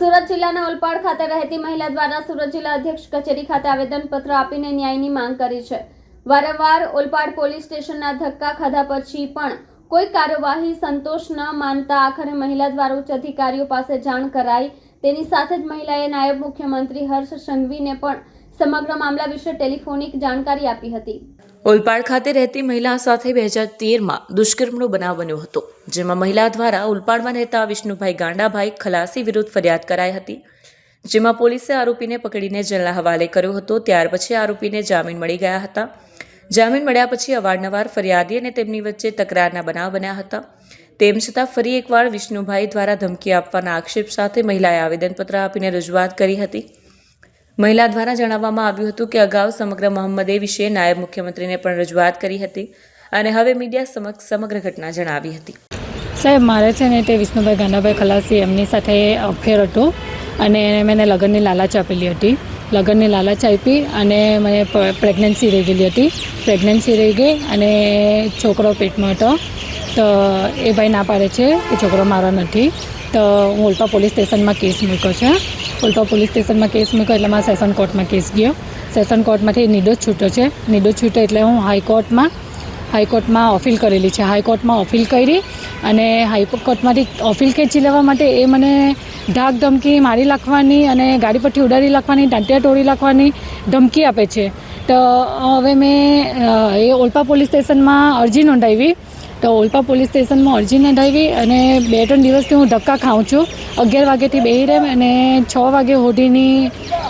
સુરત જિલ્લાના ઓલપાડ ખાતે રહેતી મહિલા દ્વારા સુરત જિલ્લા અધ્યક્ષ કચેરી ખાતે આવેદનપત્ર આપીને ન્યાયની માંગ કરી છે. વારંવાર ઓલપાડ પોલીસ સ્ટેશનના ધક્કા ખાધા પછી પણ કોઈ કાર્યવાહી સંતોષ ન માનતા આખરે મહિલા દ્વારા ઉચ્ચ અધિકારીઓ પાસે જાણ કરાઈ. તેની સાથે જ મહિલાએ નાયબ મુખ્યમંત્રી હર્ષ સંઘવીને પણ સમગ્ર મામલા વિશે ટેલિફોનિક જાણકારી આપી હતી. ઓલપાડ ખાતે રહેતી મહિલા સાથે બે હજાર તેરમાં દુષ્કર્મનો બનાવ બન્યો હતો, જેમાં મહિલા દ્વારા ઓલપાડમાં રહેતા વિષ્ણુભાઈ ગાંડાભાઈ ખલાસી વિરુદ્ધ ફરિયાદ કરાઈ હતી, જેમાં પોલીસે આરોપીને પકડીને જેલના હવાલે કર્યો હતો. ત્યાર પછી આરોપીને જામીન મળી ગયા હતા. જામીન મળ્યા પછી અવારનવાર ફરિયાદી અને તેમની વચ્ચે તકરારના બનાવ બન્યા હતા. તેમ છતાં ફરી એકવાર વિષ્ણુભાઈ દ્વારા ધમકી આપવાના આક્ષેપ સાથે મહિલાએ આવેદનપત્ર આપીને રજૂઆત કરી હતી. મહિલા દ્વારા જણાવવામાં આવ્યું હતું કે અગાઉ સમગ્ર મોહમ્મદે વિશે નાયબ મુખ્યમંત્રીને પણ રજૂઆત કરી હતી અને હવે મીડિયા સમક્ષ સમગ્ર ઘટના જણાવી હતી. સાહેબ, મારે છે ને તે વિષ્ણુભાઈ ગાંડાભાઈ ખલાસી એમની સાથે અફેર હતું અને મેં લગ્નની લાલચ આપેલી હતી. લગ્નની લાલચ આપી અને મને પ્રેગ્નન્સી રહી ગયેલી હતી. પ્રેગ્નન્સી રહી ગઈ અને છોકરો પેટમાં હતો. તો એ ભાઈ ના પાડે છે કે છોકરો મારો નથી. તો હું ઓલપા પોલીસ સ્ટેશનમાં કેસ મૂક્યો છે. ઓલપા પોલીસ સ્ટેશનમાં કેસ મૂક્યો એટલે મારા સેશન કોર્ટમાં કેસ ગયો. સેશન કોર્ટમાંથી નિર્દોષ છૂટ્યો છે. નિર્દોષ છૂટ્યો એટલે હું હાઈકોર્ટમાં હાઈકોર્ટમાં અપીલ કરેલી છે. હાઈકોર્ટમાં અપીલ કરી અને હાઈકોર્ટમાંથી અપીલ ખેંચી લેવા માટે એ મને ધાક ધમકી મારી નાખવાની અને ગાડી પરથી ઉડાડી નાખવાની, ટાંટિયા તોડી નાખવાની ધમકી આપે છે. તો હવે મેં એ ઓલપા પોલીસ સ્ટેશનમાં અરજી નોંધાવી. તો ઓલપા પોલીસ સ્ટેશનમાં અરજી નોંધાવી અને બે ત્રણ દિવસથી હું ધક્કા ખાઉં છું. અગિયાર વાગ્યાથી બેસી રેમ અને છ વાગે સુધીની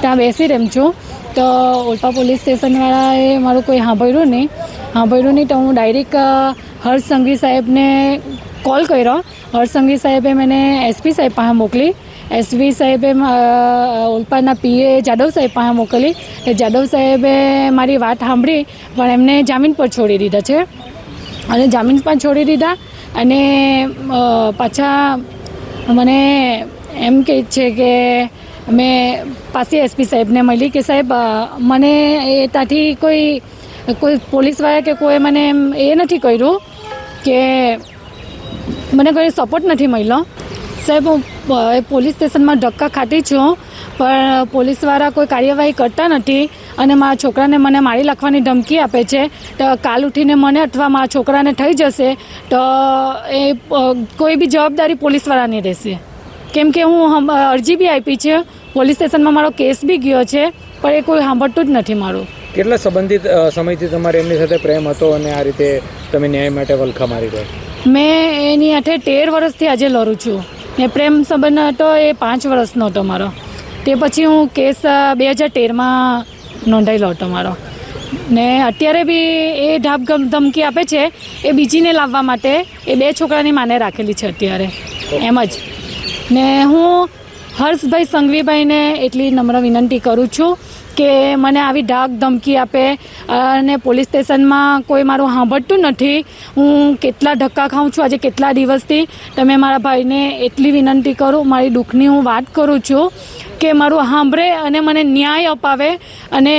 ત્યાં બેસી રેમ છું. તો ઓલપા પોલીસ સ્ટેશનવાળાએ મારું કોઈ સાંભળ્યું નહીં. સાંભળ્યું નહીં તો હું ડાયરેક્ટ હર્ષ સંઘવી સાહેબને કોલ કર્યો. હર્ષ સંઘવી સાહેબે મને એસપી સાહેબ પાસે મોકલી. એસપી સાહેબે ઓલપાના પીએ જાદવ સાહેબ પાસે મોકલી. જાદવ સાહેબે મારી વાત સાંભળી, પણ એમને જામીન પર છોડી દીધા છે. અને જામીન પણ છોડી દીધા. અને પાછા મને એમ કહે છે કે મેં પાછી એસપી સાહેબને મળી કે સાહેબ મને એ ત્યાંથી કોઈ કોઈ પોલીસવાળા કે કોઈ મને એમ એ નથી કર્યું કે મને કોઈ સપોર્ટ નથી મળ્યો. સાહેબ હું પોલીસ સ્ટેશનમાં ધક્કા ખાતી છું પણ પોલીસવાળા કોઈ કાર્યવાહી કરતા નથી અને મારા છોકરાને મને મારી નાખવાની ધમકી આપે છે. તો કાલ ઉઠીને મને અથવા મારા છોકરાને થઈ જશે તો એ કોઈ બી જવાબદારી પોલીસવાળાની રહેશે. કેમ કે હું અરજી બી આપી છે પોલીસ સ્ટેશનમાં મારો કેસ બી ગયો છે પણ એ કોઈ સાંભળતું જ નથી મારું. કેટલા સંબંધિત સમયથી તમારે એમની સાથે પ્રેમ હતો અને આ રીતે તમે ન્યાય માટે વલખા મારી રહ્યા? મેં એની આઠે તેર વર્ષથી આજે લડું છું. ને પ્રેમ સંબંધ હતો એ પાંચ વર્ષનો હતો મારો. તે પછી હું કેસ બે હજાર તેરમાં નોંધાયેલો હતો મારો. ને અત્યારે બી એ ગમ- ધમકી આપે છે એ બીજીને લાવવા માટે એ બે છોકરાની માને રાખેલી છે અત્યારે. એમ જ. ને હું હર્ષભાઈ સંઘવીભાઈને એટલી નમ્ર વિનંતી કરું છું કે મને આવી ડાક ધમકી આપે અને પોલીસ સ્ટેશનમાં કોઈ મારું સાંભળતું નથી. હું કેટલા ધક્કા ખાઉં છું, આજે કેટલા દિવસથી? તમે મારા ભાઈને એટલી વિનંતી કરું, મારી દુઃખની હું વાત કરું છું કે મારું સાંભળે અને મને ન્યાય અપાવે અને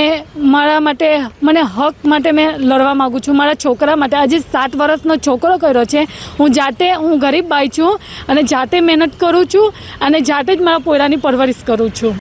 મારા માટે, મને હક માટે મેં લડવા માગું છું. મારા છોકરા માટે, આજે સાત વર્ષનો છોકરો કર્યો છે. હું જાતે, હું ગરીબ બાઈ છું અને જાતે મહેનત કરું છું અને જાતે જ મારા પોયરાની પરવરિશ કરું છું.